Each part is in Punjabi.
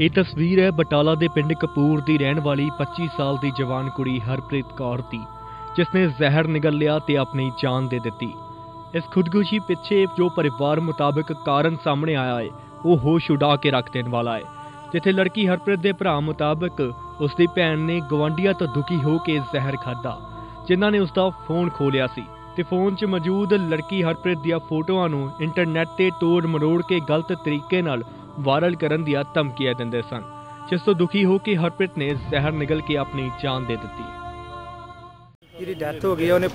ਇਹ ਤਸਵੀਰ ਹੈ ਬਟਾਲਾ ਦੇ ਪਿੰਡ ਕਪੂਰ ਦੀ ਰਹਿਣ ਵਾਲੀ 25 ਸਾਲ ਦੀ ਜਵਾਨ ਕੁੜੀ ਹਰਪ੍ਰੀਤ ਕੌਰ ਦੀ ਜਿਸ ਨੇ ਜ਼ਹਿਰ ਨਿਗਲ ਲਿਆ ਤੇ ਆਪਣੀ ਜਾਨ ਦੇ ਦਿੱਤੀ। ਇਸ ਖੁਦਕੁਸ਼ੀ ਪਿੱਛੇ ਜੋ ਪਰਿਵਾਰ ਮੁਤਾਬਕ ਕਾਰਨ ਸਾਹਮਣੇ ਆਇਆ ਹੈ ਉਹ ਹੋਸ਼ ਉਡਾ ਕੇ ਰੱਖ ਦੇਣ ਵਾਲਾ ਹੈ ਜਿੱਥੇ ਲੜਕੀ ਹਰਪ੍ਰੀਤ ਦੇ ਭਰਾ ਮੁਤਾਬਕ ਉਸ ਦੀ ਭੈਣ ਨੇ ਗਵਾਂਢੀਆਂ ਤੋਂ ਦੁਖੀ ਹੋ ਕੇ ਜ਼ਹਿਰ ਖਾਦਾ ਜਿਨ੍ਹਾਂ ਨੇ ਉਸ ਦਾ ਫੋਨ ਖੋਲਿਆ ਸੀ ਤੇ ਫੋਨ 'ਚ ਮੌਜੂਦ ਲੜਕੀ ਹਰਪ੍ਰੀਤ ਦੀਆਂ ਫੋਟੋਆਂ ਨੂੰ ਇੰਟਰਨੈਟ ਤੇ ਤੋੜ ਮਰੋੜ ਕੇ ਗਲਤ ਤਰੀਕੇ ਨਾਲ ਵਾਇਰਲ ਕਰਨ ਦੀਆਂ ਧਮਕੀਆਂ ਦਿੰਦੇ ਸਨ, ਜਿਸ ਤੋਂ ਦੁਖੀ ਹੋ ਕੇ ਹਰਪ੍ਰੀਤ ਨੇ ਜ਼ਹਿਰ ਨਿਗਲ ਕੇ ਆਪਣੀ ਜਾਨ ਦੇ ਦਿੱਤੀ। ਜਿਹਦੀ ਡੈਥ ਹੋ ਗਈ ਉਹਨੇ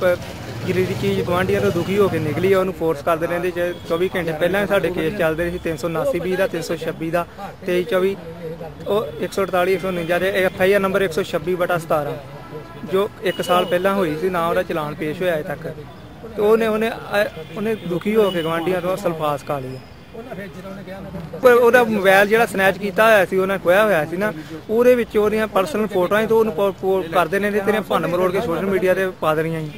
ਜਿਹੜੀ ਦੀ ਚੀਜ਼ ਗਵਾਂਢੀਆਂ ਤੋਂ ਦੁਖੀ ਹੋ ਕੇ ਨਿਕਲੀ ਆ, ਉਹਨੂੰ ਫੋਰਸ ਕਰਦੇ ਰਹਿੰਦੇ ਜੇ 24 ਘੰਟੇ ਪਹਿਲਾਂ ਸਾਡੇ ਕੇਸ ਚੱਲਦੇ ਸੀ 379 ਬੀ ਦਾ 326 ਦਾ 23 24 ਉਹ 148 149 ਦੇ ਐਫ ਆਈ ਆਰ ਨੰਬਰ 126/17 ਜੋ 1 ਸਾਲ ਪਹਿਲਾਂ ਹੋਈ ਸੀ, ਨਾ ਉਹਦਾ ਚਲਾਨ ਪੇਸ਼ ਹੋਇਆ ਅਜੇ ਤੱਕ। ਤੇ ਉਹਨੇ ਉਹਨੇ ਉਹਨੇ ਦੁਖੀ ਹੋ ਕੇ ਗਵਾਂਢੀਆਂ ਤੋਂ ਸਲਫਾਸ ਖਾ ਲਈ ਪਰ ਉਹਦਾ ਮੋਬਾਈਲ ਜਿਹੜਾ ਸਨੈਚ ਕੀਤਾ ਹੋਇਆ ਸੀ, ਉਹਨਾਂ ਖੋਇਆ ਹੋਇਆ ਸੀ ਨਾ, ਉਹਦੇ ਵਿੱਚ ਉਹਦੀਆਂ ਪਰਸਨਲ ਫੋਟੋਆਂ ਸੀ ਤੇ ਉਹਨੂੰ ਕਰਦੇ ਨੇ ਤੇ ਤੇਰੇ ਭੰਨ ਮਰੋੜ ਕੇ ਸੋਸ਼ਲ ਮੀਡੀਆ ਤੇ ਪਾ ਦੇਣੀਆਂ ਸੀ।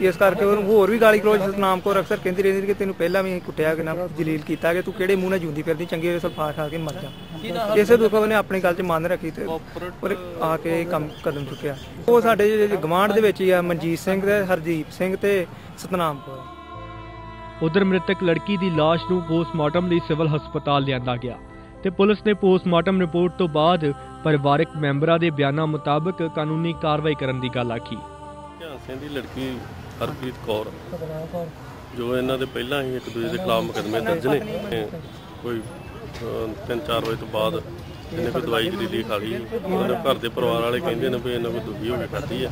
ਇਸ ਕਰਕੇ ਉਹਨੂੰ ਹੋਰ ਵੀ ਗਾਲੀ ਗਲੋਚ ਸਤਨਾਮ ਕੌਰ ਅਕਸਰ ਕਹਿੰਦੀ ਰਹਿੰਦੀ ਕਿ ਤੈਨੂੰ ਪਹਿਲਾਂ ਵੀ ਕੁੱਟਿਆ ਕਿ ਨਾ ਜਲੀਲ ਕੀਤਾ ਕਿ ਤੂੰ ਕਿਹੜੇ ਮੂੰਹ ਨਾਲ ਜੂੰਦੀ ਫਿਰਦੀ, ਚੰਗੀ ਹੋਏ ਸਲਫਾ ਖਾ ਕੇ ਮਰ ਜਾ। ਇਸੇ ਦੁੱਖ ਉਹਨੇ ਆਪਣੀ ਗੱਲ 'ਚ ਮੰਨ ਰੱਖੀ ਤੇ ਉਹਨੇ ਆ ਕੇ ਕੰਮ ਕਦਮ ਚੁੱਕਿਆ। ਉਹ ਸਾਡੇ ਜਿਹੜੇ ਗਵਾਂਢ ਦੇ ਵਿੱਚ ਹੀ ਆ, ਮਨਜੀਤ ਸਿੰਘ ਤੇ ਹਰਦੀਪ ਸਿੰਘ ਤੇ ਸਤਨਾਮ ਕੌਰ। ਉਧਰ ਮ੍ਰਿਤਕ ਲੜਕੀ ਦੀ ਲਾਸ਼ ਨੂੰ ਪੋਸਟਮਾਰਟਮ ਲਈ ਸਿਵਲ ਹਸਪਤਾਲ ਲਿਆਂਦਾ ਗਿਆ ਤੇ ਪੁਲਿਸ ਨੇ ਪੋਸਟਮਾਰਟਮ ਰਿਪੋਰਟ ਤੋਂ ਬਾਅਦ ਪਰਿਵਾਰਕ ਮੈਂਬਰਾਂ ਦੇ ਬਿਆਨਾਂ ਮੁਤਾਬਕ ਕਾਨੂੰਨੀ ਕਾਰਵਾਈ ਕਰਨ ਦੀ ਗੱਲ ਆਖੀ। ਸਿੰਘ ਦੀ ਲੜਕੀ ਹਰਪ੍ਰੀਤ ਕੌਰ, ਜੋ ਇਹਨਾਂ ਦੇ ਪਹਿਲਾਂ ਹੀ ਇੱਕ ਦੂਜੇ ਦੇ ਖਿਲਾਫ ਮੁਕੱਦਮੇ ਦਰਜ ਨੇ ਕੋਈ 3-4 ਵਜੇ ਤੋਂ ਬਾਅਦ ਇਹਨੇ ਕੋਈ ਦਵਾਈ ਜਰੀਲੀ ਖਾ ਲਈ। ਉਹਦੇ ਘਰ ਦੇ ਪਰਿਵਾਰ ਵਾਲੇ ਕਹਿੰਦੇ ਨੇ ਵੀ ਇਹਨਾਂ ਕੋਈ ਦੁਖੀ ਹੋ ਕੇ ਖਾਧੀ ਹੈ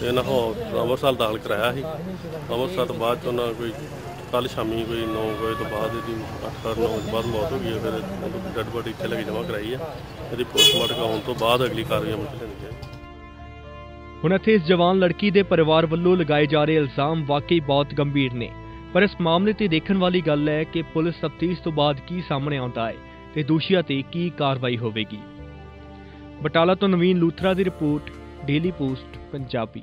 ਤੇ ਇਹਨਾਂ ਹੋ ਅੰਮ੍ਰਿਤਸਰ ਦਾਖਲ ਕਰਾਇਆ ਸੀ। ਅੰਮ੍ਰਿਤਸਰ ਤੋਂ ਬਾਅਦ ਉਹਨਾਂ ਕੋਈ ਕੱਲ ਸ਼ਾਮੀ ਕੋਈ 9 ਵਜੇ ਤੋਂ ਬਾਅਦ ਇਹਦੀ 8-9 ਵਜੇ ਬਾਅਦ ਮੌਤ ਹੋ ਗਈ ਹੈ, ਫਿਰ ਡੈਡ ਬੋਡੀ ਇੱਥੇ ਲੈ ਕੇ ਜਮ੍ਹਾਂ ਕਰਾਈ ਆ ਇਹਦੀ ਪੋਸਟਮਾਰਟਮ ਹੋਣ ਤੋਂ ਬਾਅਦ ਅਗਲੀ ਕਾਰਵਾਈ ਅਮਲ 'ਚ ਲੈਣੀ ਹੈ। ਹੁਣ ਇੱਥੇ ਇਸ ਜਵਾਨ ਲੜਕੀ ਦੇ ਪਰਿਵਾਰ ਵੱਲੋਂ ਲਗਾਏ ਜਾ ਰਹੇ ਇਲਜ਼ਾਮ ਵਾਕਈ ਬਹੁਤ ਗੰਭੀਰ ਨੇ। ਪਰ ਇਸ ਮਾਮਲੇ ਤੇ ਦੇਖਣ ਵਾਲੀ ਗੱਲ ਹੈ ਕਿ ਪੁਲਿਸ ਤਫਤੀਸ਼ ਤੋਂ ਬਾਅਦ ਕੀ ਸਾਹਮਣੇ ਆਉਂਦਾ ਹੈ ਤੇ ਦੋਸ਼ੀਆਂ ਤੇ ਕੀ ਕਾਰਵਾਈ ਹੋਵੇਗੀ। ਬਟਾਲਾ ਤੋਂ ਨਵੀਨ ਲੂਥਰਾ ਦੀ ਰਿਪੋਰਟ ਡੇਲੀ ਪੋਸਟ ਪੰਜਾਬੀ।